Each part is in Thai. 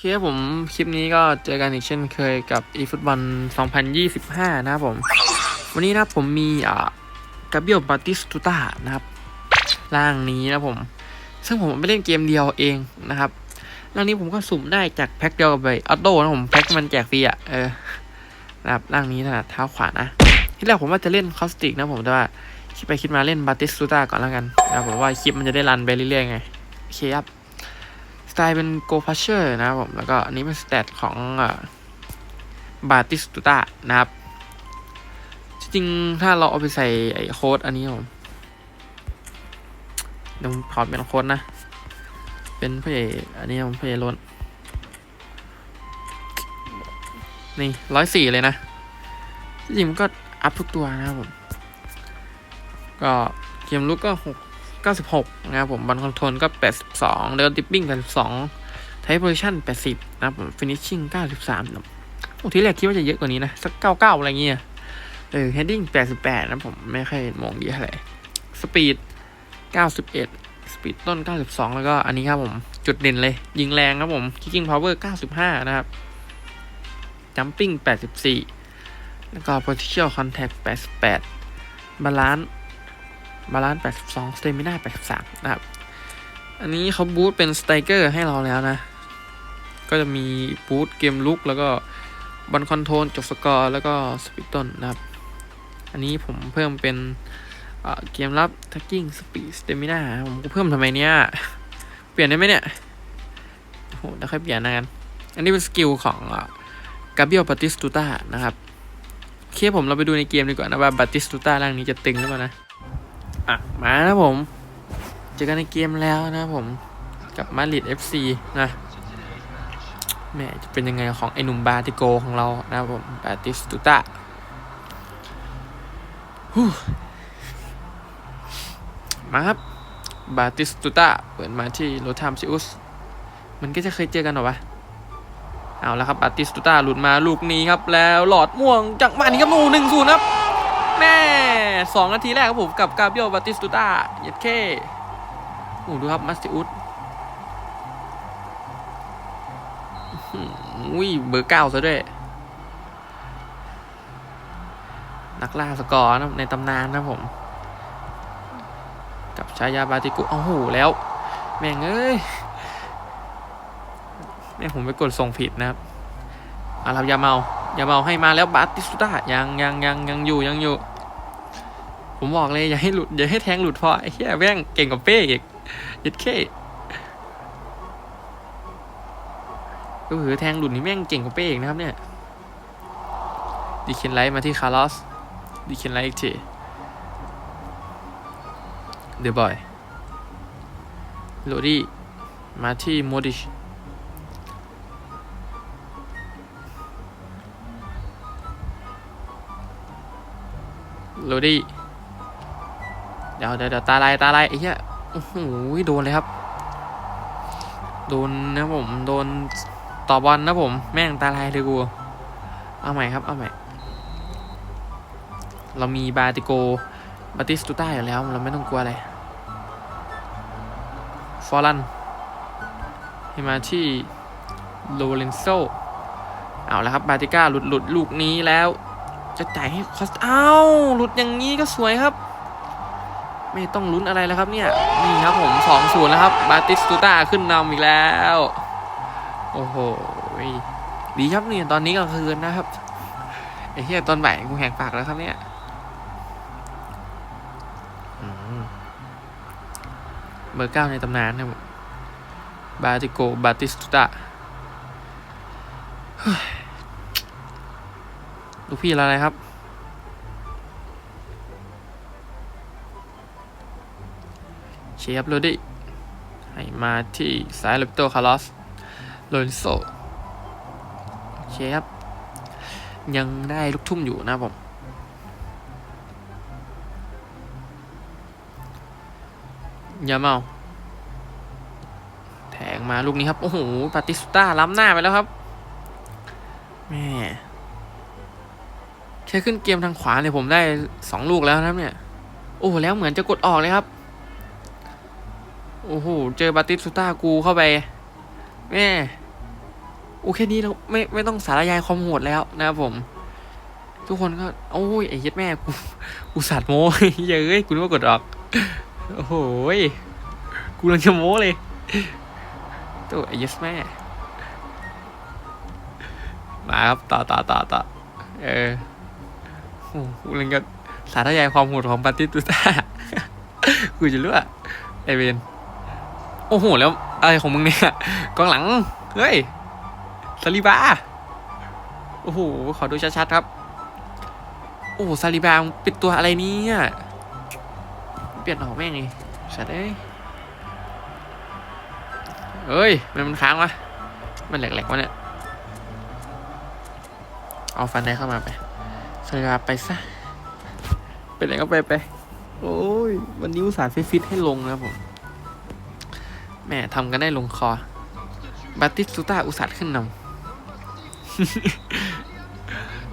เคผมคลิปนี้ก็เจอกันอีกเช่นเคยกับ e ฟุตบอล2025 นะครับผม วันนี้นะผมมีอ่ากาเบียลบาติสตูตานะครับ ร่างนี้นะผม ซึ่งผมไปเล่นเกมเดียวเองนะครับร่างนี้ผมก็สุ่มได้จากแพ็คเดียวกับไปออโต้นะผม แพ็คมันแจกฟรีอะเออนะครับร่างนี้นัดเท้าขวานะที่แรกผมว่าจะเล่นคอสติกนะผมแต่ว่าคิดไปคิดมาเล่นบาติสตูตาก่อนแล้วกันนะผมว่าคลิปมันจะได้รันไปเรื่อยๆไงโอเคครับ ไตล์เป็นโกพัชเชอร์นะครับผม แล้วก็อันนี้เป็นสเตตของบาติสตูตานะครับ จริงๆ ถ้าเราเอาไปใส่ไอ้โค้ดอันนี้ผมเดี๋ยวผมถอดเป็นโค้ดนะ เป็นพระเอกอันนี้ผมพระเอกล้นนี่ร้อยสี่เลยนะ จริงๆมันก็อัพทุกตัวนะครับผม ก็เกมลุกก็หก 96 นะครับผมบอลคอนโทรลก็ 82เดินติปปิ้ง82ไทป์โพซิชั่น80 นะครับผมฟินิชชิ่ง93นะโอ้ทีแรกคิดว่าจะเยอะกว่านี้นะ สัก 99 อะไรเงี้ยเออเฮดดิ้ง88 นะผมไม่ค่อยมองดีเท่าไหร่สปีด 91 สปีดต้น 92 แล้วก็อันนี้ครับผม จุดเด่นเลย ยิงแรงครับผม kicking power 95 นะครับ jumping 84 แล้วก็ potential contact 88 balance บาลานซ์82สเตมิน่า83 นะครับ อันนี้เขาบูตเป็นสไตเกอร์ให้เราแล้วนะ ก็จะมีบูตเกมลุกแล้วก็บอลคอนโทรลจบสกอร์ แล้วก็สปิตต้นนะครับ อันนี้ผมเพิ่มเป็นเกมรับทักกิ้งสปีดสเตมิน่าผมก็เพิ่มทำไมเนี่ย เปลี่ยนได้ไหมเนี่ยโหเดี๋ยวค่อยเปลี่ยนนะกัน อันนี้เป็นสกิลของกาเบียลปาติสตูตานะครับ โอเคผมเราไปดูในเกมดีกว่านะว่าบาติสตูตาร่างนี้จะตึงหรือเปล่านะ อะ มานะผม เจอกันในเกมแล้วนะผม กับมาริด FC นะแม่จะเป็นยังไงของไอหนุ่มบาติโกของเรานะครับผมบาติสตูตามาครับ บาติสตูตาเปิดมาที่โรทามซิอุส มันก็จะเคยเจอกันหรอวะ เอาแล้วครับ บาติสตูตาหลุดมาลูกนี้ครับ แล้วหลอดม่วงจากมานี้ครับหนูหนึ่งศูนย์ครับ แม่สองนาทีแรกครับผมกับกาเบียลบาติสตูตาเย็ดเคโอ้ดูครับมัสติอุสอุ้ยเบอร์เก้าซะด้วย นักล่าสกอร์นะในตำนานนะผม กับชายาบาติกุโอ้โหแล้ว แม่งเอ้ยแม่งผมไปกดส่งผิดนะครับอารับยาเมา อย่าเมาให้มาแล้วบาติสต้ายังยังยังยังอยู่ยังอยู่ ผมบอกเลยอย่าให้หลุดอย่าให้แทงหลุดพอไอ้เหี้ยแม่งเก่งกว่าเป้อีกยัดเข้ก็ถือแทงหลุดนี่แม่งเก่งกว่าเป้อีกนะครับเนี่ยดีเคนไลท์มาที่คาร์ลอสดีเคนไลท์อีกทีเดอะบอยโรดี้มาที่โมดิช โรดี้เดี๋ยวเดี๋ยวเดี๋ยวตาลายตาลายไอ้เหี้ยโอ้โหโดนเลยครับ โดนนะผม โดนต่อบอลนะผม แม่งตาลายเลยกู เอาใหม่ครับ เอาใหม่ เรามีบาติโก บาติสตูต้าอยู่แล้ว เราไม่ต้องกลัวอะไร ฟอรันให้มาที่โลเรนโซ เอาแล้วครับ บาติก้าหลุดหลุดลูกนี้แล้ว จะจ่ายให้คอสอ้าวหลุดอย่างนี้ก็สวยครับ ไม่ต้องลุ้นอะไรแล้วครับเนี่ยนี่ครับผมสองศูนย์แล้วครับ บาติสตูตาขึ้นนำอีกแล้ว โอ้โหดีครับเนี่ยตอนนี้ก็คืนนะครับไอ้เหี้ยตอนบ่ายกูแหกปากแล้วครับเนี่ยเบอร์เก้าในตำนานนะครับบาติโกบาติสตูตา ลูกพี่อะไรครับ เชฟโรดี้ให้มาที่สายเลปโตคาร์ลสโลนโซเชฟยังได้ลูกทุ่มอยู่นะผมอย่าเมา แทงมาลูกนี้ครับ โอ้โหปาติสต้าล้ำหน้าไปแล้วครับ แม่ แค่ขึ้นเกมทางขวาเนี่ยผมได้สองลูกแล้วนะเนี่ย โอ้แล้วเหมือนจะกดออกเลยครับ โอ้โห เจอบาติสตูต้ากูเข้าไปแม่โอเคนี้เราไม่ไม่ต้องสารยายความโหดแล้วนะครับผม ทุกคนก็ โอ้ยไอ้ย็ดแม่กูกูสัตโม้เย้ยกูนึกว่ากดออก โอ้โหยกูกำลังจะโม้เลยตัวไอ้ย็ดแม่ มาครับต่อต่อต่อต่อเออ อ้กูกำลังจะสารยายความโหดของปาติตุต้ากูจะรู้อะไอเวนโอ้โห แล้วอะไรของมึงเนี่ยกองหลัง เฮ้ยซาลิบา โอ้โห ขอดูชัดๆครับ โอ้ซาลิบาป็นตัวอะไรเนี่ยเปลี่ยนออกแม่งไงสัตว์เอ้ยเอ้ย มันมันค้างวะ มันแหลกๆวะเนี่ย เอาฟันได้เข้ามาไป ซาลิบาไปซะ ไปไหนก็ไปไป โอ้ย วันนี้อุตส่าห์ฟิตให้ลงนะผมแหม่ทำกันได้ลงคอ บาติสตูต้าอุตส่าห์ขึ้นนำ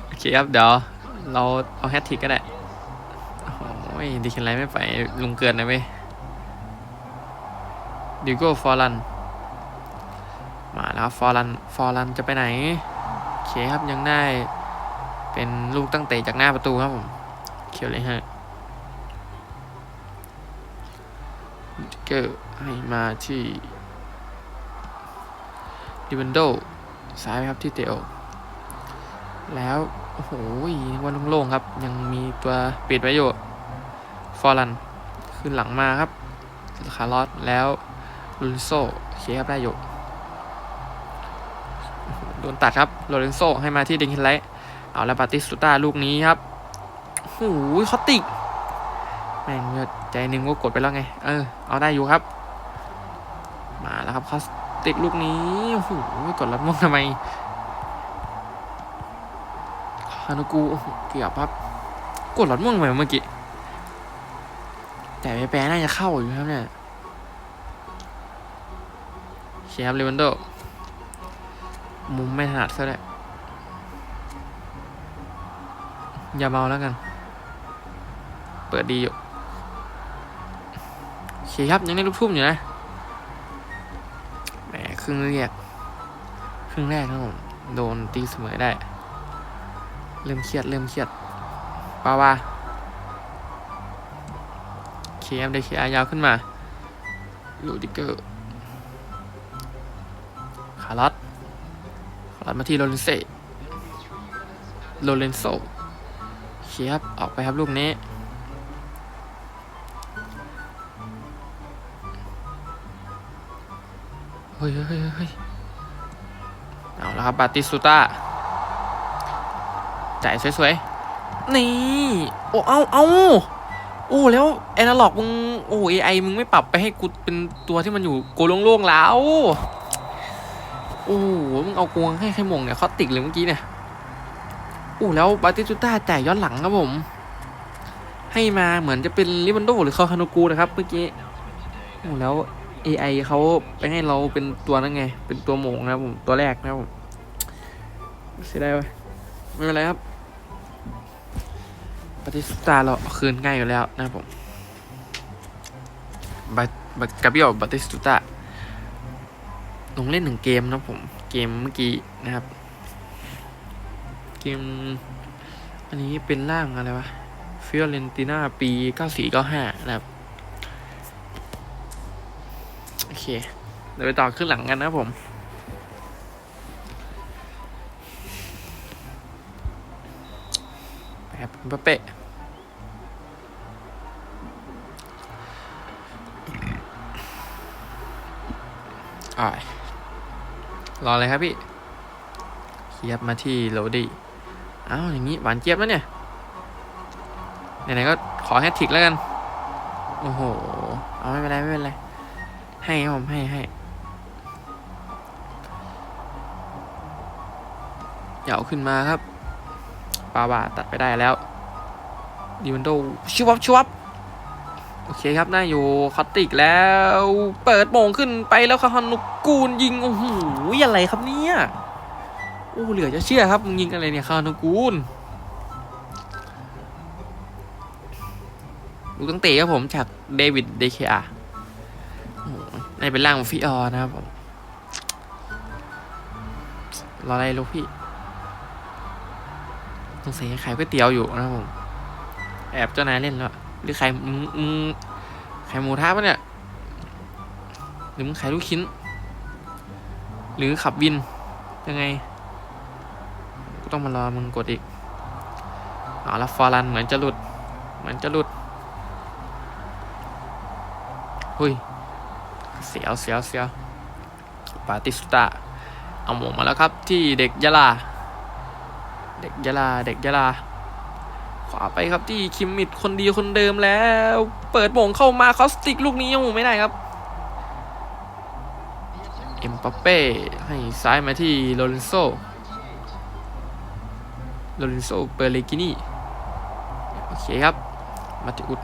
โอเคครับ เดี๋ยว เราเอาแฮตทิกก็ได้ โอ้ยดิฉันไรไม่ไปลุงเกินนะเว้ยดิโก้ฟอร์ลัน มาแล้วฟอร์ลัน ฟอร์ลันจะไปไหน โอเคครับยังได้ เป็นลูกตั้งเตะจากหน้าประตูครับผมเขียวเลยฮะเกอร์ให้มาที่ดิวันโดซ้ายครับที่เตโอแล้ว โอ้โหวันโล่งๆครับ ยังมีตัวปิดไว้อยู่ ฟอร์ลัน ขึ้นหลังมาครับ คาร์ลอสแล้วลูรินโซเคครับได้อยู่โดนตัดครับโลเรนโซให้มาที่เดนคินไลท์ เอาแล้วปาติสตูต้าลูกนี้ครับโอ้หคอตติก แม่งเลือดใจหนึ่งก็กดไปแล้วไง เออ เอาได้อยู่ครับ มาแล้วครับคอสติกลูกนี้โอ้โหกดรับม่วงทำไมฮานุกูเกือบครับกดรับม่วงทำไมเมื่อกี้ แต่แปรๆน่าจะเข้าอยู่ครับเนี่ยเชียร์เลวันโดมุมไม่ถนัดซะแล้ว อย่าเมาแล้วกัน เปิดดีอยู่โอเคครับ ยังได้ลูกทุ่มอยู่นะแหมครึ่งเรียกครึ่งแรกครับผมโดนตีเสมอได้ เริ่มเครียด เริ่มเครียดป้าว่าเคมได้เคอายาวขึ้นมาลูดิเกอร์คาร์ลอสคาร์ลอสมาที่โรเลนเซโรเลนโซ เคครับ ออกไปครับลูกนี้ เฮ้ยเฮ้ยเฮ้ยเอาละครับบาติสตูต้าจ่ายสวยๆ นี่ โอ้ เอาเอาโอ้ แล้วแอนาล็อกมึง โอ้เอไอมึงไม่ปรับไปให้กูเป็นตัวที่มันอยู่โกโล่งๆแล้ว โอ้มึงเอากวงให้แค่มงเนี่ยเขาติดเลยเมื่อกี้เนี่ย อู้แล้วบาติสตูต้าจ่ย้อนหลังครับผม ให้มาเหมือนจะเป็นลิบันโดหรือคาคาโนกูนะครับเมื่อกี้โอ้แล้ว AI เขาไปให้เราเป็นตัวนั่นไง เป็นตัวโหมงนะครับผม ตัวแรกนะครับผมเสียดายไปไม่เป็นไรครับปฏิสตาเราเอาคืนง่ายอยู่แล้วนะครับผมบัตบัตกาเบียลบัติสตูตาลงเล่นหนึ่งเกมนะผม เกมเมื่อกี้นะครับ เกม อันนี้เป็นร่างอะไรวะฟิออเรนติน่าปี 94-95 นะครับ โอเค เดี๋ยวไปต่อขึ้นหลังกันนะผมแบบปะเป๊ะอ่อรอเลยครับพี่เคียบมาที่โรดี้ อ้าวอย่างนี้หวานเจี๊ยบแล้วเนี่ยไหนๆก็ขอแฮตทริกแล้วกัน โอ้โห เอาไม่เป็นไรไม่เป็นไร ให้ผมให้ให้เหยาขึ้นมาครับ ปาบาตัดไปได้แล้วดิวันโดชิวับชิวับโอเคครับน่าอยู่คอตติกแล้ว เปิดโมงขึ้นไปแล้วคาฮานุกูลยิง โอ้โหอะไรครับเนี่ย โอ้เหลือจะเชื่อครับมึงยิงอะไรเนี่ยคานุกูลลูกตั้งเตะครับผมจากเดวิดเดคอาในเป็นร่างของฟิออนะครับผมรออะไรลูกพี่สงสัยขายก๋วยเตี๋ยวอยู่นะครับผมแอบเจ้านายเล่นแล้วหรือใครมึงมึงขายหมูท้าปะเนี่ยหรือมึงขายลูกชิ้น หรือขับวินยังไง ต้องมารอมึงกดอีกเอาละฟอรันเหมือนจะหลุด เหมือนจะหลุดหุยเสียวเสียวเสียวปาติสตาเอาหมงมาแล้วครับ ที่เด็กยะลา เด็กยะลา เด็กยะลา ขวาไปครับที่คิมมิดคนดีคนเดิมแล้ว เปิดโมงเข้ามาคอสติกลูกนี้ยังหมไม่ได้ครับ เอ็มปัปเป้ให้ซ้ายมาที่โลเรนโซ โลเรนโซเปอร์เลกินีโอเคครับ มาติอุด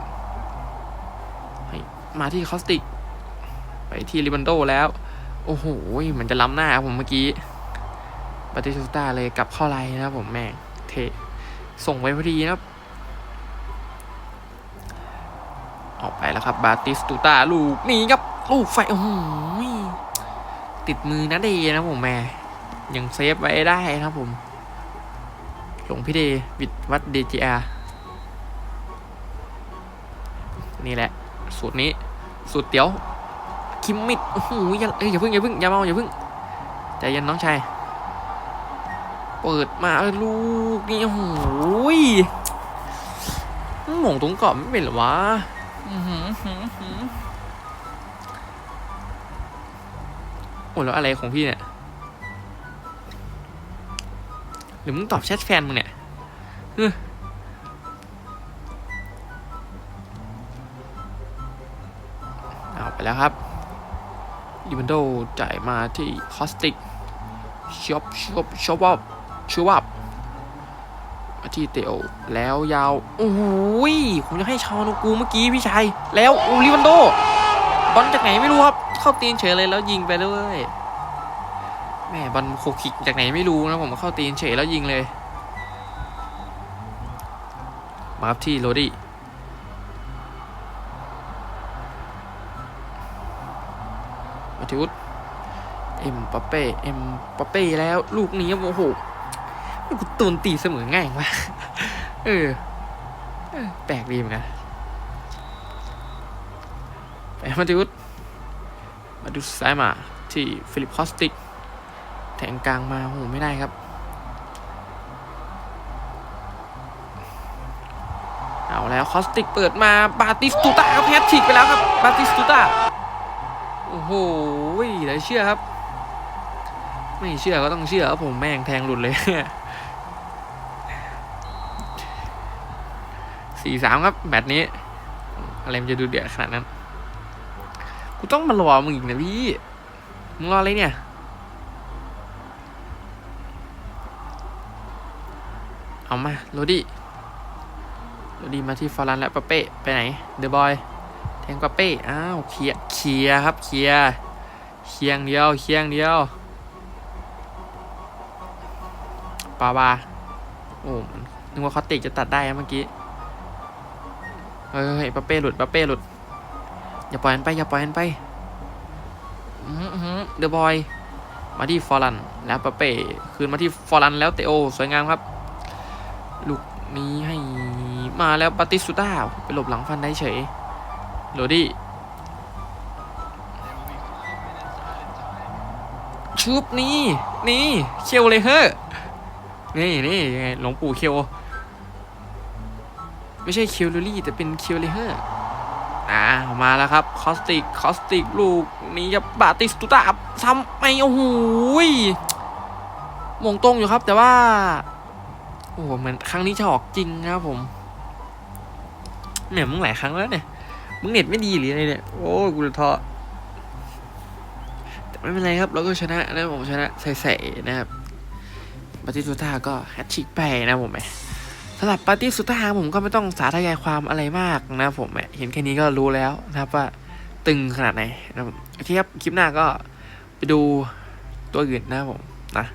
ให้มาที่คอสติก ไปที่ริบันโดแล้ว โอ้โห มันจะล้ำหน้าครับผมเมื่อกี้ปฏิสุตาเลยกลับเข้าไลน์นะครับผมแม่เทส่งไว้พอดีนะครับออกไปแล้วครับ บาติสตูตาลูกนี้ครับ ลูกไฟโอ้โหติดมือนะเดนะผมแม่ยังเซฟไว้ได้นะครับผม ลวงพี่เดวิดวัดเดจีอานี่แหละ สูตรนี้ สูตรเตี๋ยว คิมมิดโอ้โหอย่าเอ้ยอย่าเพิ่งอย่าเพิ่งอย่าเมาอย่าเพิ่งใจเย็นน้องชายเปิดมาลูกนี่โอ้โหยหม่งตรงกรอบไม่เป็นหรอวะโอ้แล้วอะไรของพี่เนี่ย รือมึงตอบแชทแฟนมึงเนี่ยเอาไปแล้วครับลิมันโดจ่ายมาที่คอสติกช็อปช็อปช็อปอัพช็อปอัพมาที่เตโอแล้วยาวโอ้ยผมจะให้ชาวนูกูเมื่อกี้พี่ชายแล้วอ้ลิมันโดบอลจากไหนไม่รู้ครับ เข้าตีนเฉยเลยแล้วยิงไปเลย แม่บอลโคคิกจากไหนไม่รู้นะผมเข้าตีนเฉยแล้วยิงเลย มาครับที่โรดี้มาทิวุฒเอ็มปาเป้ เอ็มปาเป้แล้วลูกนี้โอ้โหกูตูนตีเสมอง่ายวะเออเออ แปลกดีเหมือนกันไปมาทิวุฒมาดูซ้ายมาที่ฟิลิปคอสติก แทงกลางมาโหไม่ได้ครับ เอาแล้วคอสติกเปิดมาบาติสตูตาครับแฮตทริกไปแล้วครับบาติสตูตาโอ้โหเหลือเชื่อครับ ไม่เชื่อก็ต้องเชื่อครับผมแม่งแทงหลุดเลยสี่สามครับแมตช์นี้อะไรมันจะดูเดือดขนาดนั้น กูต้องมารอมึงอีกนะพี่ มึงรออะไรเนี่ย เอามาโรดี้โรดี้มาที่ฟอรันและปาเป้ไปไหนเดอะบอยแทงปาเป้อ้าวเคลียเคลียครับเคลียเคียงเดียวเคียงเดียวปาบาโอ้มันนึกว่าคอตติกจะตัดได้นะเมื่อกี้เฮ้ยเฮ้ยปาเป้หลุดปาเป้หลุดอย่าปล่อยมันไปอย่าปล่อยมันไปเดอะบอยมาที่ฟอรันแล้วปาเป้คืนมาที่ฟอรันแล้วเตโอสวยงามครับ ลูกนี้ให้มาแล้วปาติสตูต้าไปหลบหลังฟันได้เฉยโรดี้ชุบนี่นี่เคียวเลยเฮ้อนี่นี่ไงหลวงปู่เคียว ไม่ใช่เคียวลูลี่แต่เป็นเคียวเลยเฮ้ออ่ามาแล้วครับคอสติกคอสติกลูกนี้จะบาติสตูตาทำไมโอ้โหมงตรงอยู่ครับแต่ว่า อ้โหเหมือนครั้งนี้จะออกจริงครับผมเนี่ยมึงหลายครั้งแล้วเนี่ยมึงเน็ตไม่ดีหรืออะไรเนี่ยโอ้กูท้อแต่ไม่เป็นไรครับเราก็ชนะนะผมชนะใส่ๆนะครับปาร์ติสุต้าก็แฮตชิกไปนะผมแหมสำหรับปาร์ติสุต้าผมก็ไม่ต้องสาธยายความอะไรมากนะผมแหมเห็นแค่นี้ก็รู้แล้วนะครับว่าตึงขนาดไหนนะผมโอเคครับคลิปหน้าก็ไปดูตัวอื่นนะผมนะ